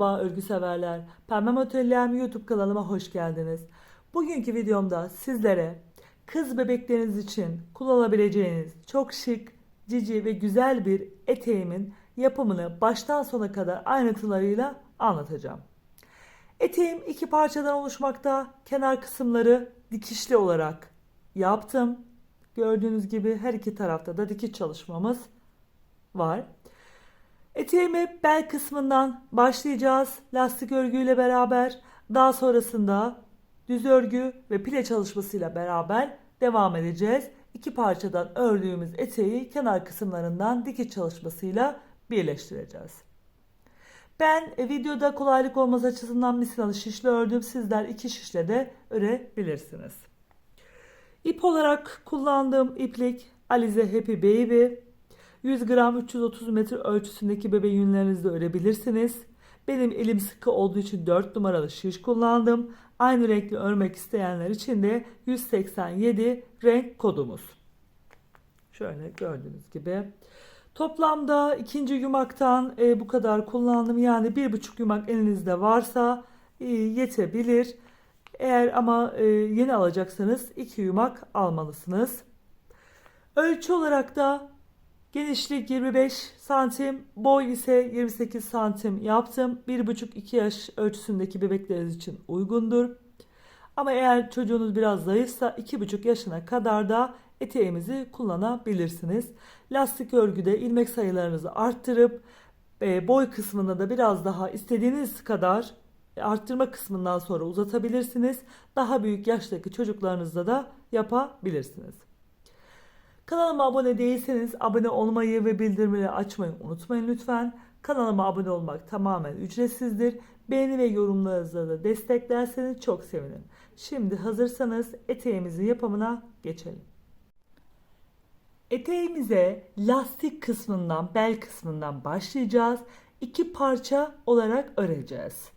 Merhaba örgü severler. Pembe Atölyem YouTube kanalıma hoş geldiniz. Bugünkü videomda sizlere kız bebekleriniz için kullanabileceğiniz çok şık, cici ve güzel bir eteğimin yapımını baştan sona kadar ayrıntılarıyla anlatacağım. Eteğim iki parçadan oluşmakta. Kenar kısımları dikişli olarak yaptım. Gördüğünüz gibi her iki tarafta da dikiş çalışmamız var. Eteğime bel kısmından başlayacağız. Lastik örgüyle beraber. Daha sonrasında düz örgü ve pile çalışmasıyla beraber devam edeceğiz. İki parçadan ördüğümüz eteği kenar kısımlarından dikiş çalışmasıyla birleştireceğiz. Ben e, videoda kolaylık olması açısından misinalı şişle ördüm. Sizler iki şişle de örebilirsiniz. İp olarak kullandığım iplik Alize Happy Baby. 100 gram 330 metre ölçüsündeki bebe yünlerinizde örebilirsiniz. Benim elim sıkı olduğu için 4 numaralı şiş kullandım. Aynı renkli örmek isteyenler için de 187 renk kodumuz. Şöyle gördüğünüz gibi. Toplamda ikinci yumaktan e, bu kadar kullandım. Yani bir buçuk yumak elinizde varsa e, yetebilir. Eğer ama e, yeni alacaksanız iki yumak almalısınız. Ölçü olarak da genişlik 25 santim, boy ise 28 santim yaptım. 1,5-2 yaş ölçüsündeki bebekleriniz için uygundur. Ama eğer çocuğunuz biraz zayıfsa 2,5 yaşına kadar da eteğimizi kullanabilirsiniz. Lastik örgüde ilmek sayılarınızı arttırıp e, boy kısmında da biraz daha istediğiniz kadar arttırma kısmından sonra uzatabilirsiniz. Daha büyük yaştaki çocuklarınızda da yapabilirsiniz. Kanalıma abone değilseniz abone olmayı ve bildirimleri açmayı unutmayın lütfen. Kanalıma abone olmak tamamen ücretsizdir. Beğeni ve yorumlarınızla da desteklerseniz çok sevinirim. Şimdi hazırsanız eteğimizin yapımına geçelim. Eteğimize lastik kısmından, bel kısmından başlayacağız. İki parça olarak öreceğiz.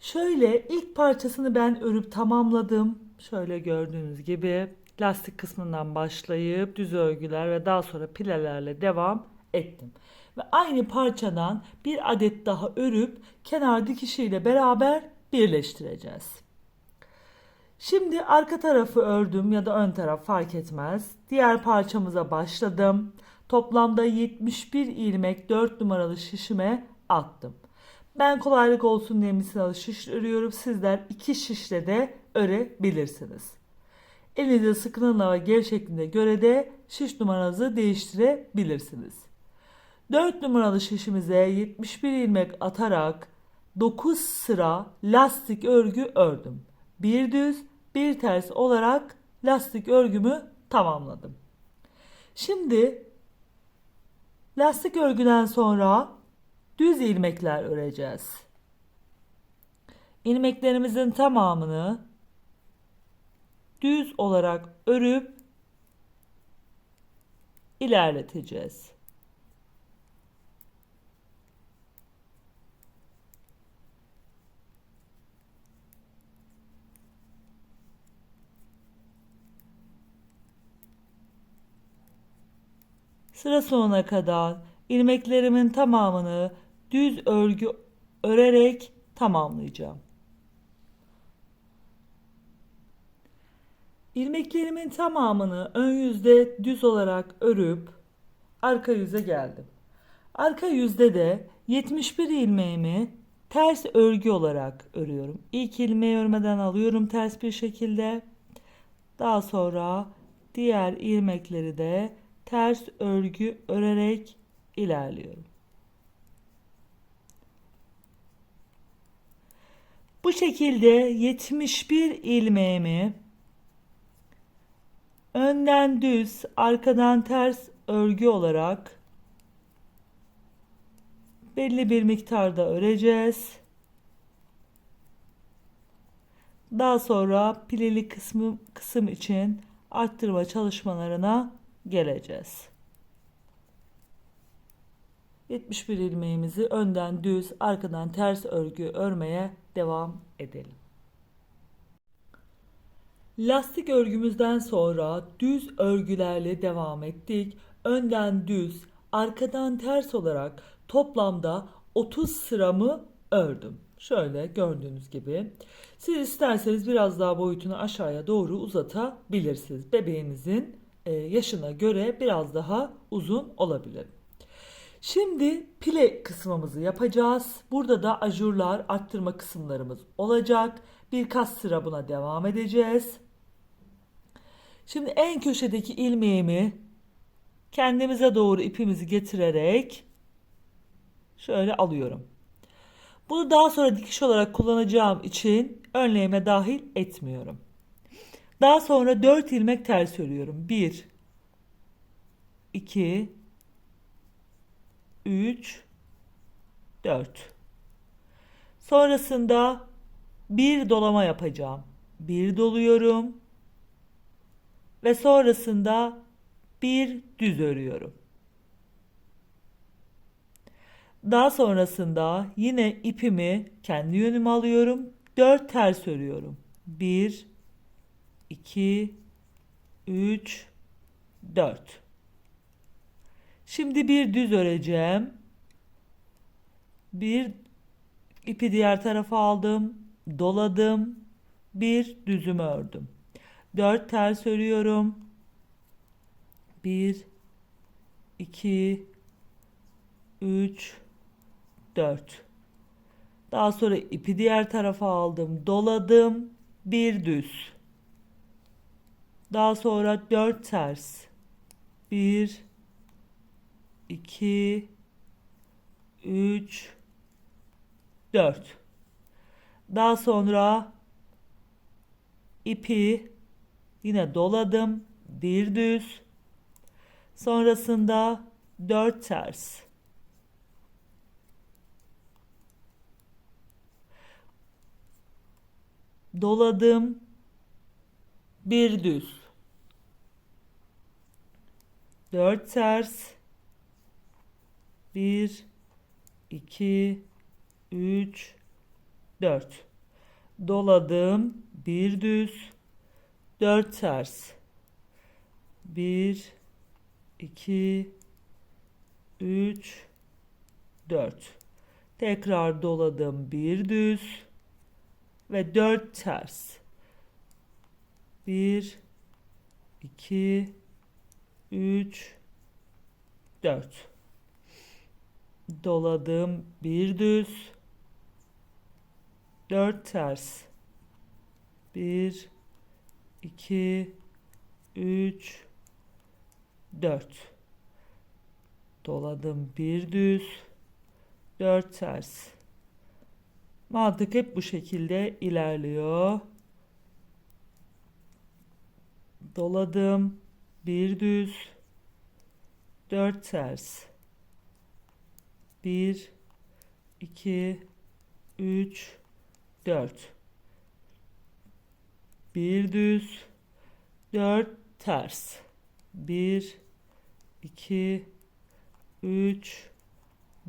Şöyle ilk parçasını ben örüp tamamladım. Şöyle gördüğünüz gibi lastik kısmından başlayıp düz örgüler ve daha sonra pilelerle devam ettim. Ve aynı parçadan bir adet daha örüp kenar dikişiyle beraber birleştireceğiz. Şimdi arka tarafı ördüm ya da ön taraf fark etmez. Diğer parçamıza başladım. Toplamda 71 ilmek 4 numaralı şişime attım. Ben kolaylık olsun diye misinalı şiş örüyorum. Sizler iki şişle de örebilirsiniz. Elinizde sıkılığına ve gel şeklinde göre de şiş numaranızı değiştirebilirsiniz. 4 numaralı şişimize 71 ilmek atarak 9 sıra lastik örgü ördüm. Bir düz, bir ters olarak lastik örgümü tamamladım. Şimdi lastik örgüden sonra düz ilmekler öreceğiz. İlmeklerimizin tamamını düz olarak örüp ilerleteceğiz. Sıra sonuna kadar ilmeklerimin tamamını düz örgü örerek tamamlayacağım. İlmeklerimin tamamını ön yüzde düz olarak örüp arka yüze geldim. Arka yüzde de 71 ilmeğimi ters örgü olarak örüyorum. İlk ilmeği örmeden alıyorum ters bir şekilde. Daha sonra diğer ilmekleri de ters örgü örerek ilerliyorum. Bu şekilde 71 ilmeğimi önden düz, arkadan ters örgü olarak belli bir miktarda öreceğiz. Daha sonra pileli kısmı kısım için arttırma çalışmalarına geleceğiz. 71 ilmeğimizi önden düz, arkadan ters örgü örmeye devam edelim. Lastik örgümüzden sonra düz örgülerle devam ettik. Önden düz, arkadan ters olarak toplamda 30 sıramı ördüm. Şöyle gördüğünüz gibi. Siz isterseniz biraz daha boyutunu aşağıya doğru uzatabilirsiniz. Bebeğinizin e, yaşına göre biraz daha uzun olabilir. Şimdi pile kısmımızı yapacağız. Burada da ajurlar, arttırma kısımlarımız olacak. Birkaç sıra buna devam edeceğiz. Şimdi en köşedeki ilmeğimi kendimize doğru ipimizi getirerek şöyle alıyorum. Bunu daha sonra dikiş olarak kullanacağım için önleyime dahil etmiyorum. Daha sonra 4 ilmek ters örüyorum. 1 2 3 4 Sonrasında bir dolama yapacağım. Bir doluyorum ve sonrasında bir düz örüyorum. Daha sonrasında yine ipimi kendi yönüme alıyorum. 4 ters örüyorum. 1 2 3 4 Şimdi bir düz öreceğim. Bir ipi diğer tarafa aldım, doladım. Bir düzümü ördüm. 4 ters örüyorum. 1 2 3 4 Daha sonra ipi diğer tarafa aldım, doladım, bir düz. Daha sonra 4 ters. 1 2 3 4 Daha sonra ipi yine doladım, bir düz. Sonrasında 4 ters. Doladım, bir düz. 4 ters. 1 2 3 4 doladım bir düz 4 ters. 1 2 3 4 tekrar doladım bir düz ve 4 ters. 1 2 3 4 doladım bir düz. 4 ters. 1 2 3 4 doladım bir düz 4 ters. Mantık hep bu şekilde ilerliyor. Doladım bir düz 4 ters. 1 2 3 4 bir düz 4 ters. 1 2 3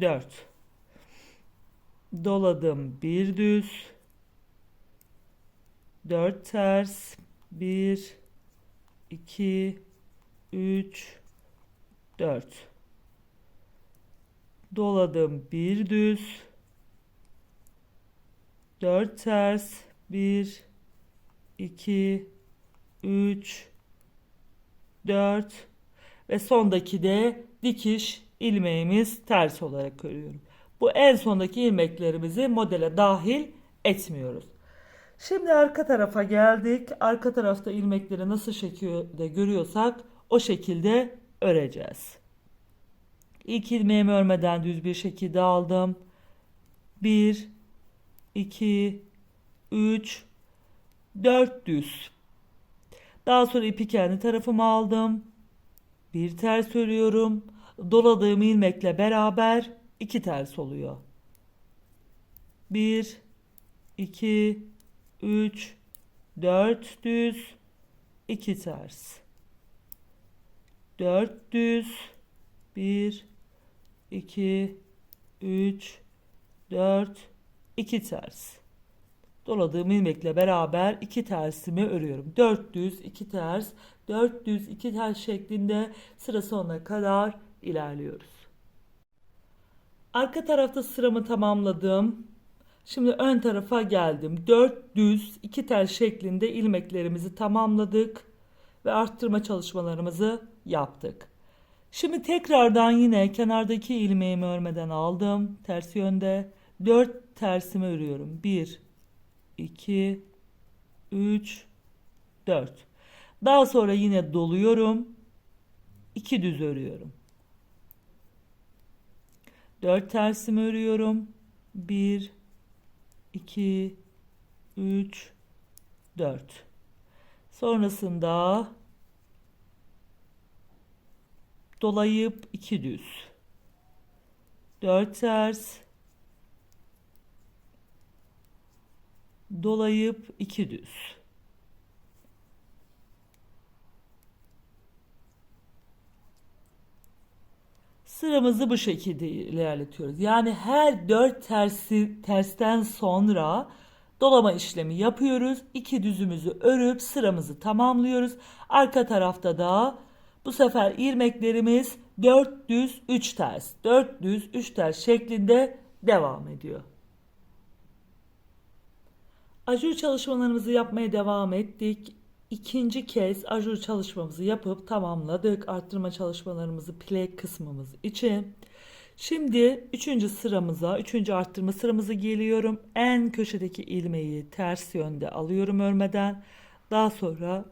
4 doladım bir düz 4 ters. 1 2 3 4 doladım bir düz 4 ters. 1 2 3 4 ve sondaki de dikiş ilmeğimiz ters olarak örüyorum. Bu en sondaki ilmeklerimizi modele dahil etmiyoruz. Şimdi arka tarafa geldik. Arka tarafta ilmekleri nasıl şekilde görüyorsak o şekilde öreceğiz. İlk ilmeğimi örmeden düz bir şekilde aldım. 1 2 3 4 düz. Daha sonra ipi kendi tarafıma aldım. Bir ters örüyorum. Doladığım ilmekle beraber iki ters oluyor. 1 2 3 4 düz 2 ters. 4 düz 1 2 3 4 2 ters. Doladığım ilmekle beraber iki tersimi örüyorum. 4 düz 2 ters, 4 düz 2 ters şeklinde sıra sonuna kadar ilerliyoruz. Arka tarafta sıramı tamamladım. Şimdi ön tarafa geldim. 4 düz, 2 tel şeklinde ilmeklerimizi tamamladık ve arttırma çalışmalarımızı yaptık. Şimdi tekrardan yine kenardaki ilmeğimi örmeden aldım. Ters yönde. 4 tersimi örüyorum. 1 2 3 4. Daha sonra yine doluyorum. 2 düz örüyorum. 4 tersimi örüyorum. 1 2 3 4. Sonrasında dolayıp 2 düz. 4 ters dolayıp 2 düz. Sıramızı bu şekilde ilerletiyoruz. Yani her dört tersi tersten sonra dolama işlemi yapıyoruz. İki düzümüzü örüp sıramızı tamamlıyoruz. Arka tarafta da bu sefer ilmeklerimiz 4 düz 3 ters, 4 düz 3 ters şeklinde devam ediyor. Ajur çalışmalarımızı yapmaya devam ettik. İkinci kez ajur çalışmamızı yapıp tamamladık. Arttırma çalışmalarımızı plek kısmımız için. Şimdi üçüncü sıramıza, üçüncü arttırma sıramıza geliyorum. En köşedeki ilmeği ters yönde alıyorum örmeden. Daha sonra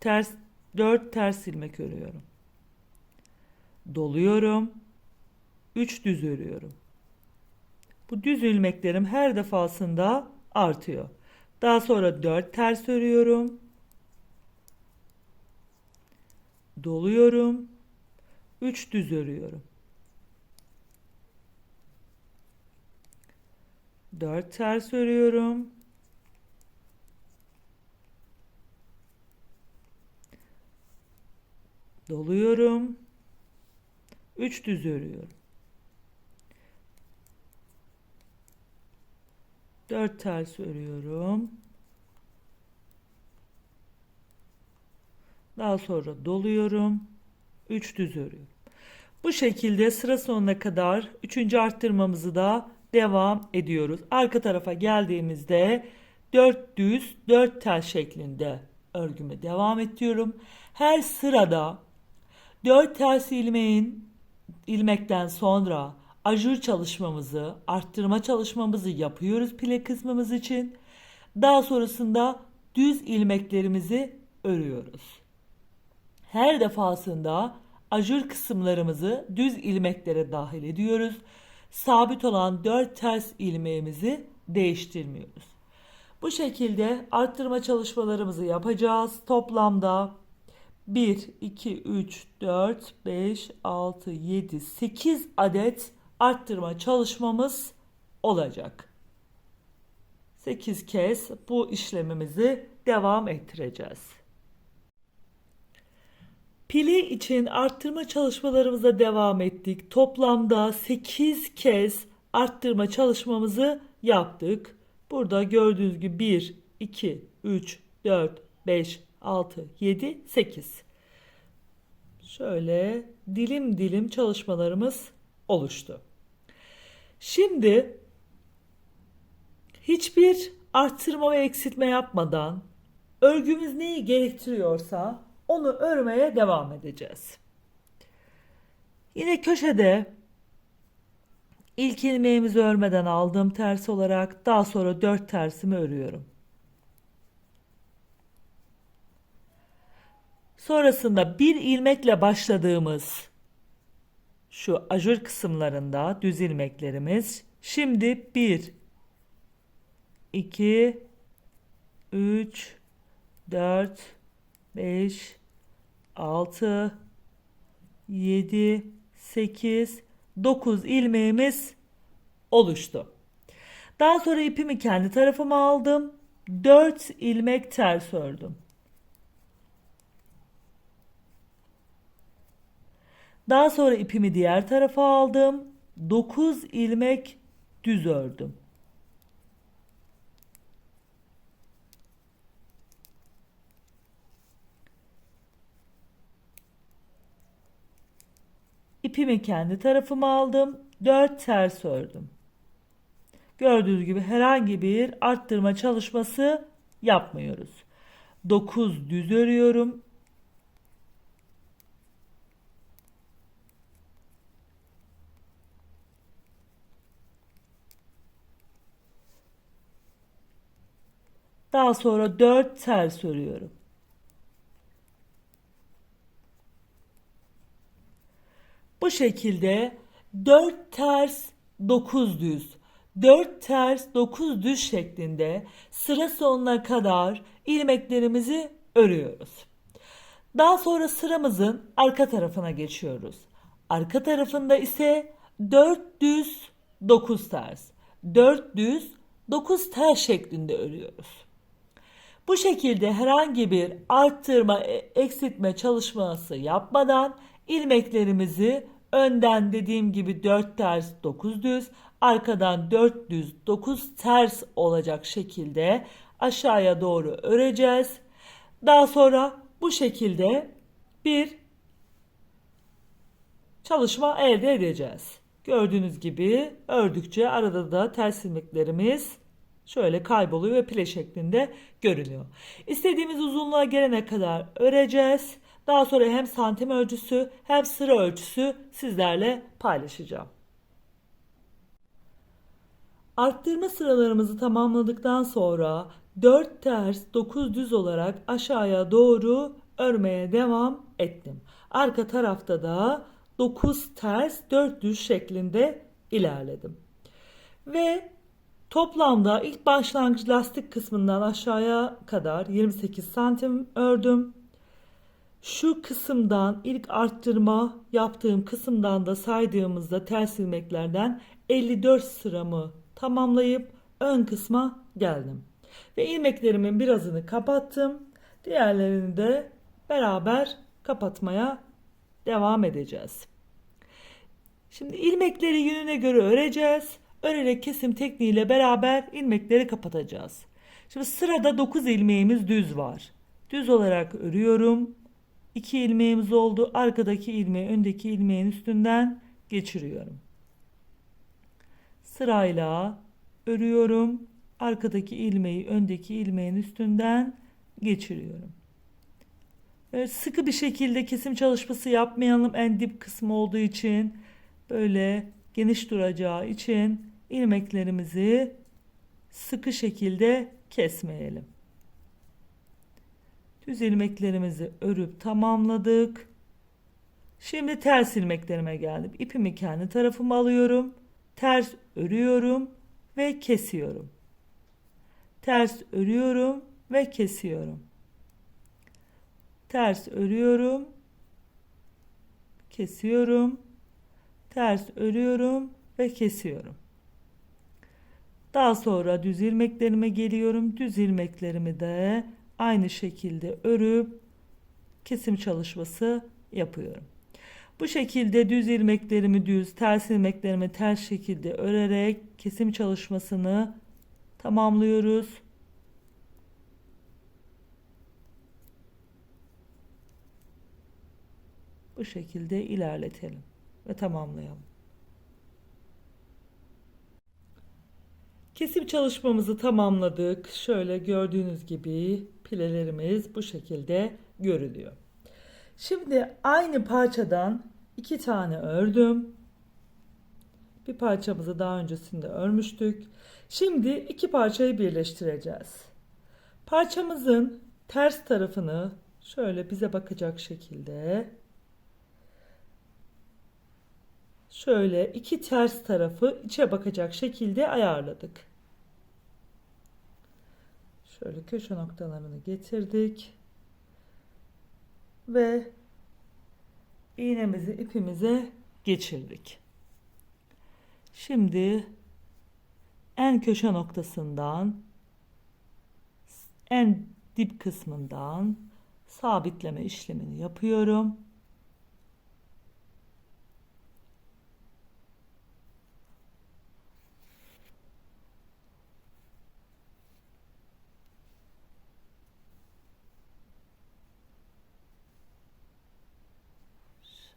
ters 4 ters ilmek örüyorum. Doluyorum. 3 düz örüyorum. Bu düz ilmeklerim her defasında artıyor. Daha sonra 4 ters örüyorum. Doluyorum. 3 düz örüyorum. 4 ters örüyorum. Doluyorum. 3 düz örüyorum. 4 ters örüyorum. Daha sonra doluyorum. 3 düz örüyorum. Bu şekilde sıra sonuna kadar 3. arttırmamızı da devam ediyoruz. Arka tarafa geldiğimizde 4 düz 4 tel şeklinde örgüme devam ediyorum. Her sırada 4 ters ilmeğin ilmekten sonra ajur çalışmamızı, arttırma çalışmamızı yapıyoruz pile kısmımız için. Daha sonrasında düz ilmeklerimizi örüyoruz. Her defasında ajur kısımlarımızı düz ilmeklere dahil ediyoruz. Sabit olan 4 ters ilmeğimizi değiştirmiyoruz. Bu şekilde arttırma çalışmalarımızı yapacağız. Toplamda 1, 2, 3, 4, 5, 6, 7, 8 adet arttırma çalışmamız olacak. 8 kez bu işlemimizi devam ettireceğiz. Pili için arttırma çalışmalarımıza devam ettik. Toplamda 8 kez arttırma çalışmamızı yaptık. Burada gördüğünüz gibi 1, 2, 3, 4, 5, 6, 7, 8. Şöyle dilim dilim çalışmalarımız oluştu. Şimdi hiçbir arttırma ve eksiltme yapmadan örgümüz neyi gerektiriyorsa onu örmeye devam edeceğiz. Yine köşede ilk ilmeğimizi örmeden aldım ters olarak daha sonra 4 tersimi örüyorum. Sonrasında bir ilmekle başladığımız şu ajur kısımlarında düz ilmeklerimiz. Şimdi 1 2 3 4 5 6 7 8 9 ilmeğimiz oluştu. Daha sonra ipimi kendi tarafıma aldım. 4 ilmek ters ördüm. Daha sonra ipimi diğer tarafa aldım. 9 ilmek düz ördüm. İpimi kendi tarafıma aldım. 4 ters ördüm. Gördüğünüz gibi herhangi bir arttırma çalışması yapmıyoruz. 9 düz örüyorum. Daha sonra 4 ters örüyorum. Bu şekilde 4 ters 9 düz 4 ters 9 düz şeklinde sıra sonuna kadar ilmeklerimizi örüyoruz. Daha sonra sıramızın arka tarafına geçiyoruz. Arka tarafında ise 4 düz 9 ters 4 düz 9 ters şeklinde örüyoruz. Bu şekilde herhangi bir arttırma, e- eksiltme çalışması yapmadan ilmeklerimizi önden dediğim gibi 4 ters 9 düz, arkadan 4 düz 9 ters olacak şekilde aşağıya doğru öreceğiz. Daha sonra bu şekilde bir çalışma elde edeceğiz. Gördüğünüz gibi ördükçe arada da ters ilmeklerimiz şöyle kayboluyor ve pile şeklinde görünüyor. İstediğimiz uzunluğa gelene kadar öreceğiz. Daha sonra hem santim ölçüsü hem sıra ölçüsü sizlerle paylaşacağım. Arttırma sıralarımızı tamamladıktan sonra 4 ters 9 düz olarak aşağıya doğru örmeye devam ettim. Arka tarafta da 9 ters 4 düz şeklinde ilerledim. Ve toplamda ilk başlangıç lastik kısmından aşağıya kadar 28 santim ördüm. Şu kısımdan ilk arttırma yaptığım kısımdan da saydığımızda ters ilmeklerden 54 sıramı tamamlayıp ön kısma geldim. Ve ilmeklerimin birazını kapattım. Diğerlerini de beraber kapatmaya devam edeceğiz. Şimdi ilmekleri yönüne göre öreceğiz. Örerek kesim tekniğiyle beraber ilmekleri kapatacağız. Şimdi sırada 9 ilmeğimiz düz var. Düz olarak örüyorum. 2 ilmeğimiz oldu. Arkadaki ilmeği öndeki ilmeğin üstünden geçiriyorum. Sırayla örüyorum. Arkadaki ilmeği öndeki ilmeğin üstünden geçiriyorum. Evet, sıkı bir şekilde kesim çalışması yapmayalım en dip kısmı olduğu için böyle geniş duracağı için ilmeklerimizi sıkı şekilde kesmeyelim. Düz ilmeklerimizi örüp tamamladık. Şimdi ters ilmeklerime geldim. İpimi kendi tarafıma alıyorum. Ters örüyorum ve kesiyorum. Ters örüyorum ve kesiyorum. Ters örüyorum. Kesiyorum. Ters örüyorum ve kesiyorum. Daha sonra düz ilmeklerime geliyorum. Düz ilmeklerimi de aynı şekilde örüp kesim çalışması yapıyorum. Bu şekilde düz ilmeklerimi düz, ters ilmeklerimi ters şekilde örerek kesim çalışmasını tamamlıyoruz. Bu şekilde ilerletelim ve tamamlayalım. Kesim çalışmamızı tamamladık. Şöyle gördüğünüz gibi pilelerimiz bu şekilde görülüyor. Şimdi aynı parçadan iki tane ördüm. Bir parçamızı daha öncesinde örmüştük. Şimdi iki parçayı birleştireceğiz. Parçamızın ters tarafını şöyle bize bakacak şekilde şöyle iki ters tarafı içe bakacak şekilde ayarladık. Şöyle köşe noktalarını getirdik. Ve iğnemizi ipimize geçirdik. Şimdi en köşe noktasından en dip kısmından sabitleme işlemini yapıyorum.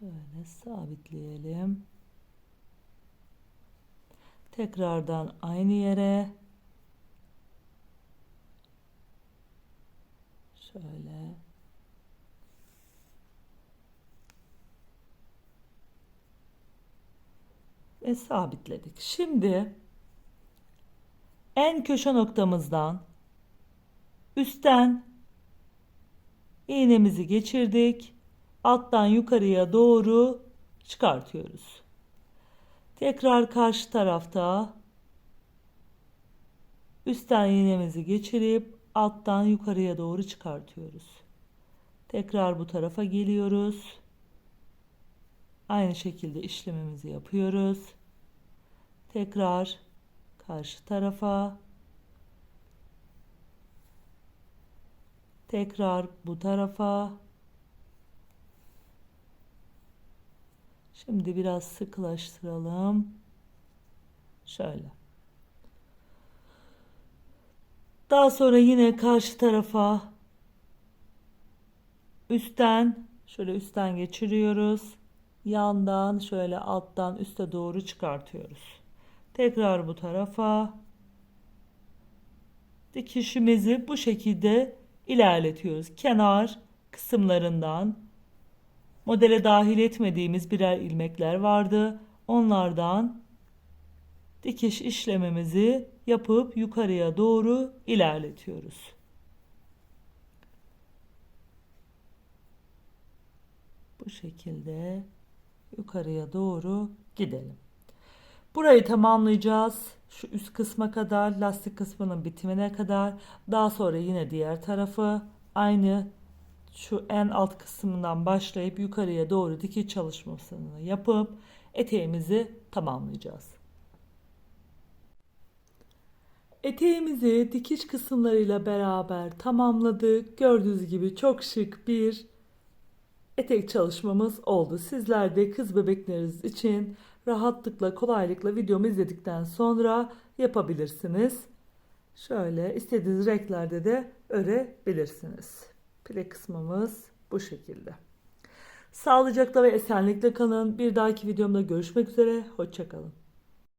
Şöyle sabitleyelim. Tekrardan aynı yere. Şöyle. Ve sabitledik. Şimdi en köşe noktamızdan üstten iğnemizi geçirdik. Alttan yukarıya doğru çıkartıyoruz. Tekrar karşı tarafta üstten iğnemizi geçirip alttan yukarıya doğru çıkartıyoruz. Tekrar bu tarafa geliyoruz. Aynı şekilde işlemimizi yapıyoruz. Tekrar karşı tarafa tekrar bu tarafa Şimdi biraz sıkılaştıralım. Şöyle. Daha sonra yine karşı tarafa üstten şöyle üstten geçiriyoruz. Yandan şöyle alttan üste doğru çıkartıyoruz. Tekrar bu tarafa dikişimizi bu şekilde ilerletiyoruz. Kenar kısımlarından modele dahil etmediğimiz birer ilmekler vardı. Onlardan dikiş işlemimizi yapıp yukarıya doğru ilerletiyoruz. Bu şekilde yukarıya doğru gidelim. Burayı tamamlayacağız. Şu üst kısma kadar, lastik kısmının bitimine kadar. Daha sonra yine diğer tarafı aynı şu en alt kısmından başlayıp yukarıya doğru dikiş çalışmasını yapıp eteğimizi tamamlayacağız. Eteğimizi dikiş kısımlarıyla beraber tamamladık. Gördüğünüz gibi çok şık bir etek çalışmamız oldu. Sizler de kız bebekleriniz için rahatlıkla, kolaylıkla videomu izledikten sonra yapabilirsiniz. Şöyle istediğiniz renklerde de örebilirsiniz. Pile kısmımız bu şekilde. Sağlıcakla ve esenlikle kalın. Bir dahaki videomda görüşmek üzere. Hoşçakalın.